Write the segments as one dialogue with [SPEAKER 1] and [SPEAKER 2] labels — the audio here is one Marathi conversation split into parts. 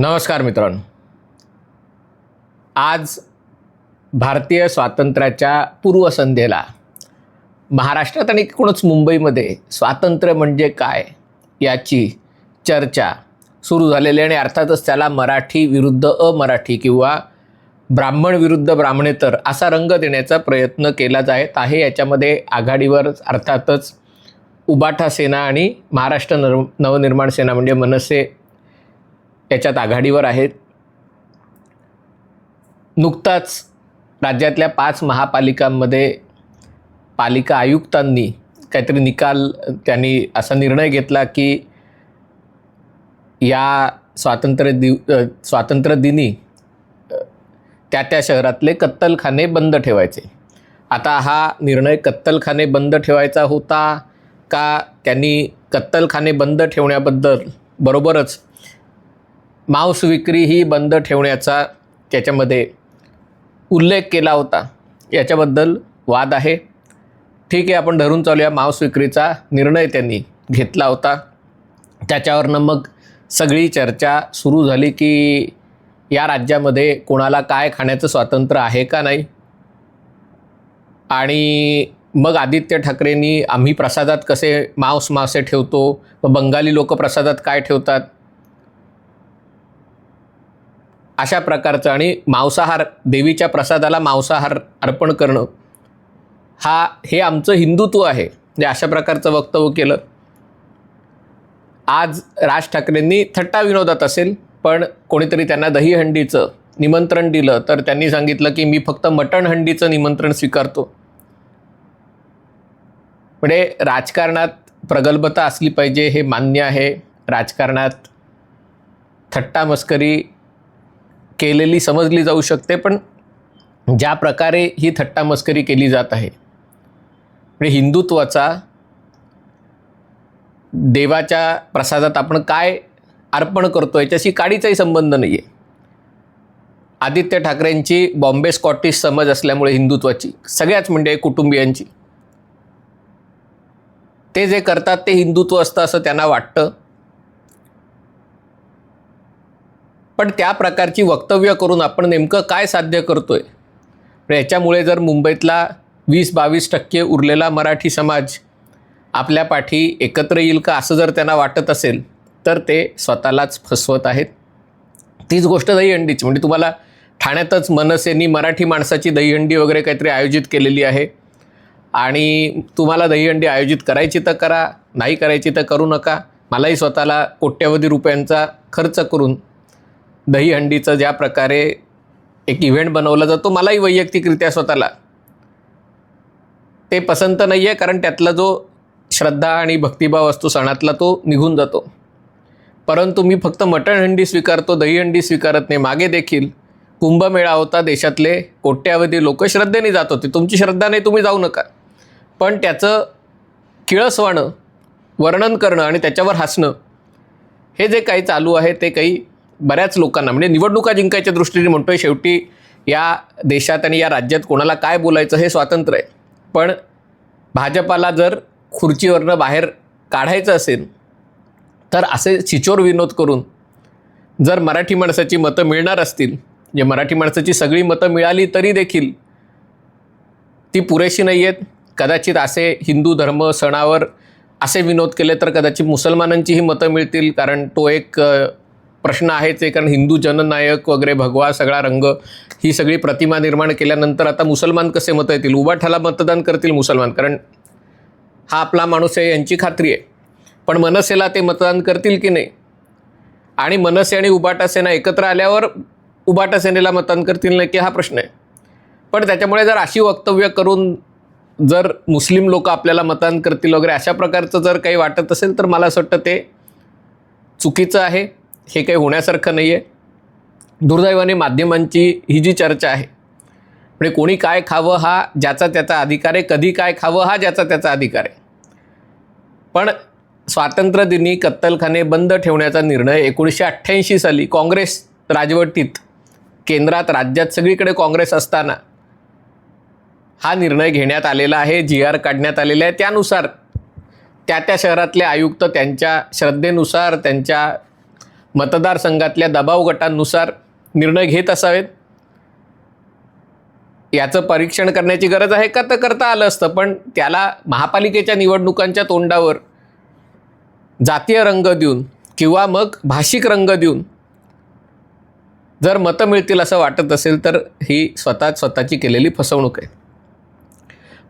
[SPEAKER 1] नमस्कार मित्रांनो. आज भारतीय स्वातंत्र्याच्या पूर्वसंध्येला महाराष्ट्रात आणि एकूणच मुंबईमध्ये स्वातंत्र्य म्हणजे काय याची चर्चा सुरू झालेली आणि अर्थातच त्याला मराठी विरुद्ध अमराठी किंवा ब्राह्मण विरुद्ध ब्राह्मणेतर असा रंग देण्याचा प्रयत्न केला जात आहे. याच्यामध्ये आघाडीवर अर्थातच उबाठा सेना आणि महाराष्ट्र नर नवनिर्माण सेना म्हणजे मनसे याच्यात आघाडीवर आहेत. नुकताच राज्यातल्या पाच महापालिकांमध्ये पालिका आयुक्तांनी काहीतरी निकाल त्यांनी असा निर्णय घेतला की या स्वातंत्र्य दिव स्वातंत्र्यदिनी स्वातंत्र्य दिनी त्या त्या शहरातले कत्तलखाने बंद ठेवायचे. आता हा निर्णय कत्तलखाने बंद ठेवायचा होता का? त्यांनी कत्तलखाने बंद ठेवण्याबद्दल बरोबरच मांस विक्री ही बंद ठेवण्याचा त्याच्यामध्ये उल्लेख केला होता. याच्याबद्दल वाद आहे. ठीक आहे आपण धरून चालूया. मांस विक्रीचा निर्णय त्यांनी घेतला होता. त्याच्यावरनं मग सगळी चर्चा सुरू झाली की या राज्यामध्ये कोणाला काय खाण्याचं स्वातंत्र्य आहे का नाही? आणि मग आदित्य ठाकरेंनी आम्ही प्रसादात कसे मांस मासे ठेवतो? व बंगाली लोक प्रसादात काय ठेवतात? अशा प्रकारचं आणि मांसाहार देवीच्या प्रसादाला मांसाहार अर्पण करणं हा हे आमचं हिंदुत्व आहे. म्हणजे अशा प्रकारचं वक्तव्य केलं. आज राज ठाकरेंनी थट्टा विनोदात असेल पण कोणीतरी त्यांना दहीहंडीचं निमंत्रण दिलं तर त्यांनी सांगितलं की मी फक्त मटण हंडीचं निमंत्रण स्वीकारतो. म्हणजे राजकारणात प्रगल्भता असली पाहिजे हे मान्य आहे. राजकारणात थट्टा मस्करी केलेली समजली जाऊ शकते पण ज्या प्रकारे ही थट्टा मस्करी केली जात आहे म्हणजे हिंदुत्वाचा देवाच्या प्रसादात आपण काय अर्पण करतो याच्याशी काडीचाही संबंध नाही आहे आदित्य ठाकरेंची बॉम्बे स्कॉटिश समज असल्यामुळे हिंदुत्वाची सगळ्याच म्हणजे कुटुंबियांची. ते जे करतात ते हिंदुत्व असतं असं त्यांना वाटतं. पण त्या प्रकारची वक्तव्य करून आपण नेमकं काय साध्य करतो आहे याच्यामुळे जर मुंबईतला वीस बावीस टक्के उरलेला मराठी समाज आपल्या पाठी एकत्र येईल का असं जर त्यांना वाटत असेल तर ते स्वतःलाच फसवत आहेत. तीच गोष्ट दहीहंडीची. म्हणजे तुम्हाला ठाण्यातच मनसेनी मराठी माणसाची दहीहंडी वगैरे काहीतरी आयोजित केलेली आहे. आणि तुम्हाला दहीहंडी आयोजित करायची तर करा नाही करायची तर करू नका. मलाही स्वतःला कोट्यवधी रुपयांचा खर्च करून दहीहंडीचं ज्या प्रकारे एक इव्हेंट बनवला जातो मलाही वैयक्तिकरित्या स्वतःला. ते पसंत नाही आहे कारण त्यातला जो श्रद्धा आणि भक्तिभाव असतो सणातला तो निघून जातो. परंतु मी फक्त मटण हंडी स्वीकारतो दहीहंडी स्वीकारत नाही. मागे देखील कुंभमेळा होता देशातले कोट्यावधी लोक श्रद्धेने जात होते. तुमची श्रद्धा नाही तुम्ही जाऊ नका. पण त्याचं किळसवाणं वर्णन करणं आणि त्याच्यावर हसणं हे जे काही चालू आहे ते काही बऱ्याच लोकांना म्हणजे निवडणुका जिंकायच्या दृष्टीने म्हणतोय शेवटी या देशात आणि या राज्यात कोणाला काय बोलायचं हे स्वातंत्र्य आहे. पण भाजपाला जर खुर्चीवरनं बाहेर काढायचं असेल तर असे चिचोर विनोद करून जर मराठी माणसाची मतं मिळणार असतील जे मराठी माणसाची सगळी मतं मिळाली तरी देखील ती पुरेशी नाही आहेत. कदाचित असे हिंदू धर्म सणावर असे विनोद केले तर कदाचित मुसलमानांचीही मतं मिळतील कारण तो एक प्रश्न आहेच आहे कारण हिंदू जननायक वगैरे भगवा सगळा रंग ही सगळी प्रतिमा निर्माण केल्यानंतर आता मुसलमान कसे मतं येतील? उबाठाला मतदान करतील मुसलमान कारण हा आपला माणूस आहे यांची खात्री आहे. पण मनसेला ते मतदान करतील की नाही? आणि मनसे आणि उबाटा सेना एकत्र आल्यावर उबाटा सेनेला मतदान करतील नाही की हा प्रश्न आहे. पण त्याच्यामुळे जर अशी वक्तव्य करून जर मुस्लिम लोक आपल्याला मतदान करतील वगैरे अशा प्रकारचं जर काही वाटत असेल तर मला असं वाटतं ते चुकीचं आहे. हे काही होण्यासारखं नाही आहे दुर्दैवाने माध्यमांची ही जी चर्चा आहे म्हणजे कोणी काय खावं हा ज्याचा त्याचा अधिकार आहे कधी काय खावं हा ज्याचा त्याचा अधिकार आहे. पण स्वातंत्र्यदिनी कत्तलखाने बंद ठेवण्याचा निर्णय एकोणीसशे अठ्ठ्याऐंशी साली काँग्रेस राजवटीत केंद्रात राज्यात सगळीकडे काँग्रेस असताना हा निर्णय घेण्यात आलेला आहे जी आर काढण्यात आलेला आहे. त्यानुसार त्या त्या शहरातले आयुक्त त्यांच्या श्रद्धेनुसार त्यांच्या मतदारसंघातल्या दबाव गटांनुसार निर्णय घेत असावेत? याचं परीक्षण करण्याची गरज आहे का? तर करता आलं असतं पण त्याला महापालिकेच्या निवडणुकांच्या तोंडावर जातीय रंग देऊन किंवा मग भाषिक रंग देऊन जर मतं मिळतील असं वाटत असेल तर ही स्वतः स्वतःची केलेली फसवणूक आहे.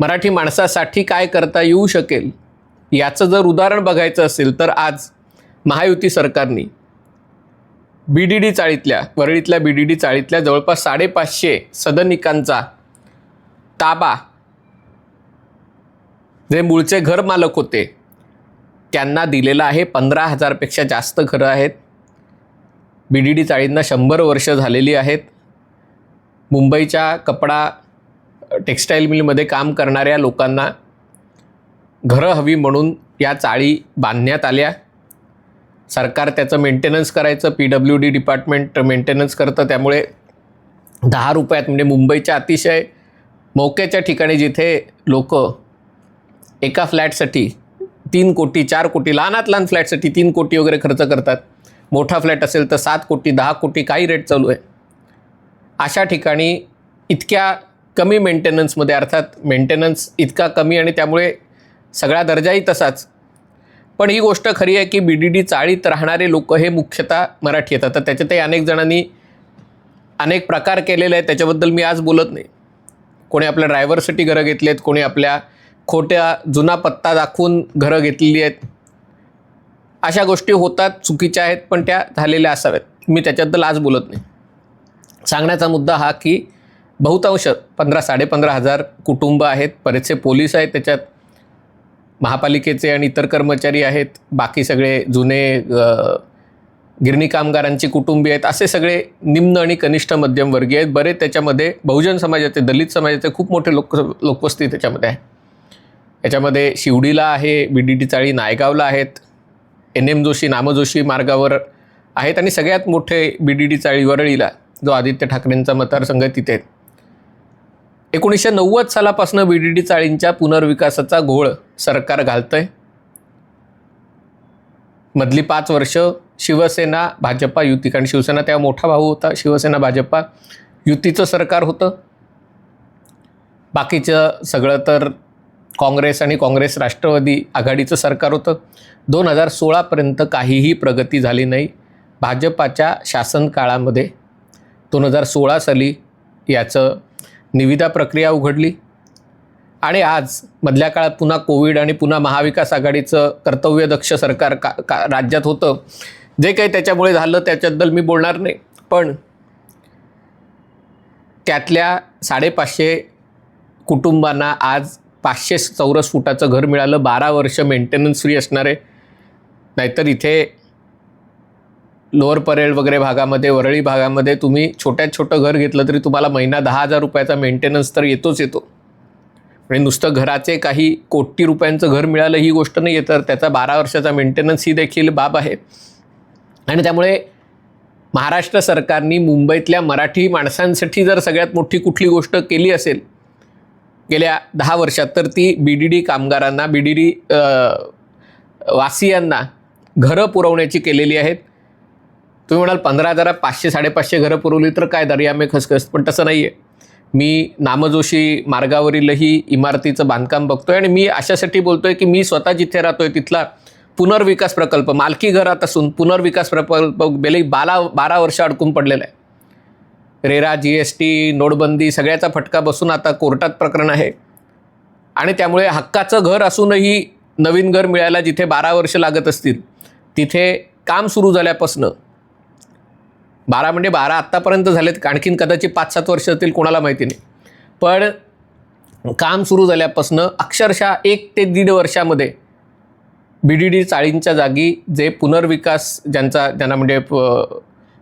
[SPEAKER 1] मराठी माणसासाठी काय करता येऊ शकेल याचं जर उदाहरण बघायचं असेल तर आज महायुती सरकारनी बी डी डी चाळीतल्या वरळीतल्या बी डी डी चाळीतल्या जवळपास साडेपाचशे सदनिकांचा ताबा जे मूळचे घर मालक होते त्यांना दिलेला आहे पंधरा हजारपेक्षा जास्त घरं आहेत. बी डी डी चाळींना शंभर वर्ष झालेली आहेत. मुंबईच्या कपडा टेक्स्टाईल मिलमध्ये काम करणाऱ्या लोकांना घरं हवी म्हणून या चाळी बांधण्यात आल्या. सरकार त्याचं मेंटेनन्स करायचं P W D department maintenance करतं त्यामुळे दहा रुपयात म्हणजे मुंबईच्या अतिशय मोक्याच्या ठिकाणी जिथे लोक एका फ्लॅटसाठी तीन कोटी चार कोटी लहानात लहान फ्लॅटसाठी तीन कोटी वगैरे खर्च करतात. मोठा फ्लॅट असेल तर सात कोटी दहा कोटी काही रेट चालू आहे. अशा ठिकाणी इतक्या कमी मेंटेनन्समध्ये अर्थात मेंटेनन्स इतका कमी आणि त्यामुळे सगळा दर्जाही तसाच. पण ही गोष्ट खरी आहे की बी डी डी चाळीत राहणारे लोक हे मुख्यतः मराठी येतात. तर त्याच्यातही अनेक जणांनी अनेक प्रकार केलेले आहेत. त्याच्याबद्दल मी आज बोलत नाही. कोणी आपल्या ड्रायव्हरसाठी घरं घेतली आहेत कोणी आपल्या खोट्या जुना पत्ता दाखवून घरं घेतलेली आहेत. अशा गोष्टी होतात चुकीच्या आहेत पण त्या झालेल्या असाव्यात. मी त्याच्याबद्दल आज बोलत नाही. सांगण्याचा मुद्दा हा की बहुतांश पंधरा साडेपंधरा हजार कुटुंब आहेत. बरेचसे पोलीस आहेत त्याच्यात. महापालिकेचे आणि इतर कर्मचारी आहेत बाकी सगळे जुने गिरणी कामगारांची कुटुंबी आहेत असे सगळे निम्न आणि कनिष्ठ मध्यमवर्गीय आहेत. बरेच त्याच्यामध्ये बहुजन समाजाचे दलित समाजाचे खूप मोठे लोक लोकवस्ती त्याच्यामध्ये आहे. याच्यामध्ये शिवडीला आहे बी डी टी चाळी नायगावला आहेत एन एम जोशी नामजोशी मार्गावर आहेत आणि सगळ्यात मोठे बी डी टी चाळी वरळीला जो आदित्य ठाकरेंचा मतदारसंघ तिथे आहेत. एकोणीसशे नव्वद सालापासून बी डी डी चाळींच्या पुनर्विकासाचा घोळ सरकार घालतंय. मधली पाच वर्ष शिवसेना भाजपा युती कारण शिवसेना तेव्हा मोठा भाऊ होता शिवसेना भाजपा युतीचं सरकार होतं. बाकीचं सगळं तर काँग्रेस आणि काँग्रेस राष्ट्रवादी आघाडीचं सरकार होतं. दोन हजार सोळापर्यंत काहीही प्रगती झाली नाही. भाजपाच्या शासन काळामध्ये दोन हजार सोळा साली याचं निविदा प्रक्रिया उघडली. आणि आज मधल्या काळात पुन्हा कोविड आणि पुन्हा महाविकास आघाडीचं कर्तव्यदक्ष सरकार का का राज्यात होतं. जे काही त्याच्यामुळे झालं त्याच्याबद्दल मी बोलणार नाही. पण त्यातल्या साडेपाचशे कुटुंबांना आज पाचशे चौरस फुटाचं घर मिळालं. बारा वर्ष मेंटेनन्स फ्री असणार. आहे नाहीतर इथे लोअर परेल वगैरे भागामध्ये वरळी भागामध्ये तुम्ही छोट्यात छोटं घर घेतलं तरी तुम्हाला महिना दहा हजार रुपयाचा मेंटेनन्स तर येतोच येतो. म्हणजे नुसतं घराचे काही कोटी रुपयांचं घर मिळालं ही गोष्ट नाही आहे तर त्याचा बारा वर्षाचा मेंटेनन्स ही देखील बाब आहे. आणि त्यामुळे महाराष्ट्र सरकारनी मुंबईतल्या मराठी माणसांसाठी जर सगळ्यात मोठी कुठली गोष्ट केली असेल गेल्या दहा वर्षात तर ती बी डी डी कामगारांना बी डी डी वासियांना घरं पुरवण्याची केलेली आहेत. तुम्ही म्हणाल पंधरा हजारात पाचशे साडेपाचशे घरं पुरवली तर काय दर्यामे खसखस. पण तसं नाही आहे मी नामजोशी मार्गावरीलही इमारतीचं बांधकाम बघतोय आणि मी अशासाठी बोलतोय की मी स्वतः जिथे राहतोय तिथला पुनर्विकास प्रकल्प मालकी घरात असून पुनर्विकास प्रकल्प गेली बारा बारा वर्ष अडकून पडलेला आहे. रेरा जी एस टी नोटबंदी सगळ्याचा फटका बसून आता कोर्टात प्रकरण आहे. आणि त्यामुळे हक्काचं घर असूनही नवीन घर मिळायला जिथे बारा वर्ष लागत असतील तिथे काम सुरू झाल्यापासनं बारा म्हणजे बारा आत्तापर्यंत झालेत. आणखीन कदाचित पाच सात वर्ष असतील कोणाला माहिती नाही. पण काम सुरू झाल्यापासनं अक्षरशः एक ते दीड वर्षामध्ये बी डी डी चाळींच्या जागी जे पुनर्विकास ज्यांचा ज्यांना म्हणजे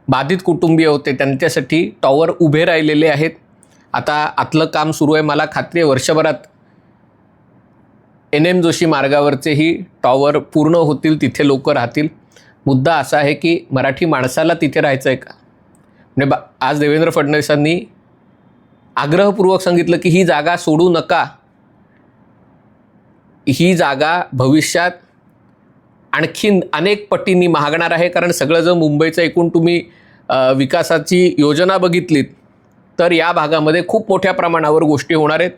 [SPEAKER 1] बाधित कुटुंबीय होते त्यांच्यासाठी टॉवर उभे राहिलेले आहेत. आता आतलं काम सुरू आहे. मला खात्री आहे वर्षभरात एन एम जोशी मार्गावरचेही टॉवर पूर्ण होतील तिथे लोक राहतील. मुद्दा असा आहे की मराठी माणसाला तिथे राहायचं आहे का? म्हणजे बा आज देवेंद्र फडणवीसांनी आग्रहपूर्वक सांगितलं की ही जागा सोडू नका. ही जागा भविष्यात आणखीन अनेक पटींनी महागणार आहे. कारण सगळं जर मुंबईचं एकूण तुम्ही विकासाची योजना बघितलीत तर या भागामध्ये खूप मोठ्या प्रमाणावर गोष्टी होणार आहेत.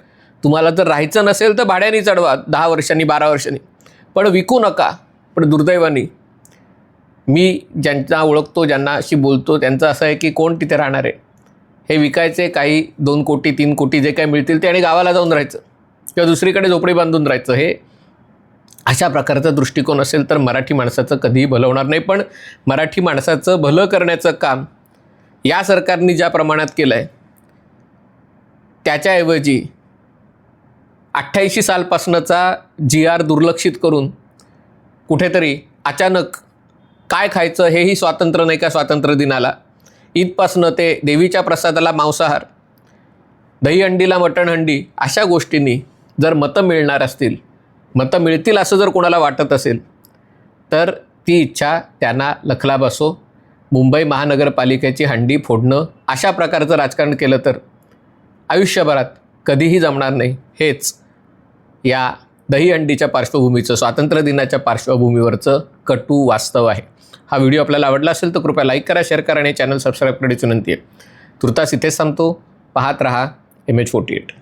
[SPEAKER 1] तुम्हाला जर राहायचं नसेल तर भाड्याने चढवा दहा वर्षांनी बारा वर्षांनी. पण विकू नका पण दुर्दैवाने. मी ज्यांना ओळखतो ज्यांना अशी बोलतो त्यांचं असं आहे की कोण तिथे राहणार आहे? हे विकायचे काही दोन कोटी तीन कोटी जे काही मिळतील ते आणि गावाला जाऊन राहायचं किंवा दुसरीकडे झोपडी बांधून राहायचं. हे अशा प्रकारचा दृष्टिकोन असेल तर मराठी माणसाचं कधीही भलं होणार नाही. पण मराठी माणसाचं भलं करण्याचं काम या सरकारने ज्या प्रमाणात केलं आहे त्याच्याऐवजी अठ्ठ्याऐंशी सालपासनचा जी आर दुर्लक्षित करून कुठेतरी अचानक काय खायचं हेही स्वातंत्र्य नाही का स्वातंत्र्य दिनाला? ईदपासनं ते देवीच्या प्रसादाला मांसाहार दहीहंडीला मटण हंडी अशा गोष्टींनी जर मतं मिळणार असतील मतं मिळतील असं जर कोणाला वाटत असेल तर ती इच्छा त्यांना लखला बसो. मुंबई महानगरपालिकेची हंडी फोडणं अशा प्रकारचं राजकारण केलं तर आयुष्यभरात कधीही जमणार नाही. हेच या दहीहंडीच्या पार्श्वभूमीचं स्वातंत्र्य दिनाच्या पार्श्वभूमीवरचं कटू वास्तव आहे. हा व्हिडिओ आपल्याला आवडला असेल तर कृपया लाईक करा शेअर करा आणि चॅनल सबस्क्राईब करण्याची विनंती आहे. तुर्तास इथेच सांगतो पाहत रहा एम एच फोर्टी एट